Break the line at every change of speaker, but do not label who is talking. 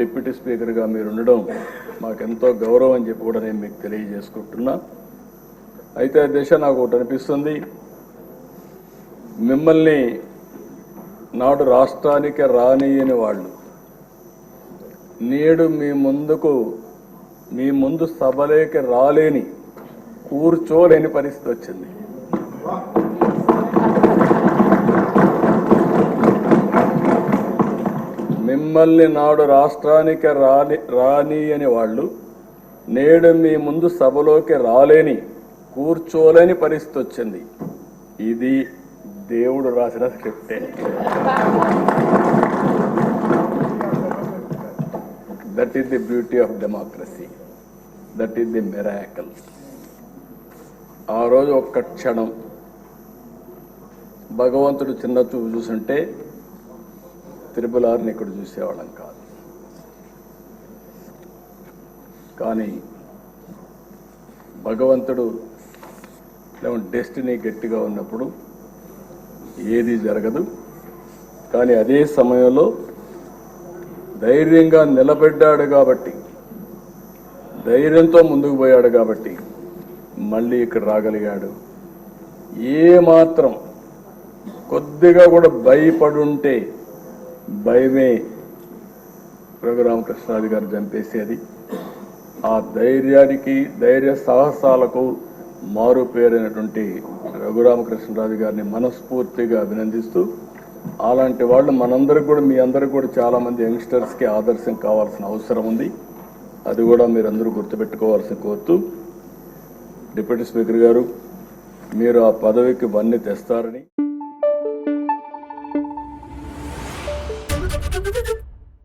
Deputy స్పీకర్గా మీరు ఉండడం మాకెంతో గౌరవం అని చెప్పి కూడా నేను మీకు తెలియజేసుకుంటున్నా. అయితే ఆ దిశ నాకు ఒకటి అనిపిస్తుంది. మిమ్మల్ని నాడు రాష్ట్రానికి రానియని వాళ్ళు నేడు మీ ముందుకు మీ ముందు సభలేకి రాలేని కూర్చోలేని పరిస్థితి వచ్చింది. మిమ్మల్ని నాడు రాష్ట్రానికి రాని రాని అని వాళ్ళు నేడు మీ ముందు సభలోకి రాలేని కూర్చోలేని పరిస్థితి వచ్చింది. ఇది దేవుడు రాసిన స్క్రిప్టే. That is the beauty of democracy that is the miracle ఆ రోజు ఒక్క క్షణం భగవంతుడు చిన్న చూపు చూసుంటే త్రిపులారిని ఇక్కడ చూసేవాళ్ళం కాదు. కానీ భగవంతుడు డెస్టినీ గట్టిగా ఉన్నప్పుడు ఏది జరగదు. కానీ అదే సమయంలో ధైర్యంగా నిలబడ్డాడు కాబట్టి ధైర్యంతో ముందుకు పోయాడు కాబట్టి మళ్ళీ ఇక్కడ రాగలిగాడు. ఏ మాత్రం కొద్దిగా కూడా భయపడుంటే భయమే రఘురామకృష్ణాది గారు చంపేసేది. ఆ ధైర్యానికి ధైర్య సాహసాలకు మారు పేరైనటువంటి రఘురామకృష్ణరాజు గారిని మనస్ఫూర్తిగా అభినందిస్తూ అలాంటి వాళ్ళు మనందరికి కూడా మీ అందరికి కూడా చాలామంది యంగ్స్టర్స్కి ఆదర్శం కావాల్సిన అవసరం ఉంది. అది కూడా మీరందరూ గుర్తుపెట్టుకోవాల్సిన కోరుతూ డిప్యూటీ స్పీకర్ గారు మీరు ఆ పదవికి వన్నీ తెస్తారని どっ!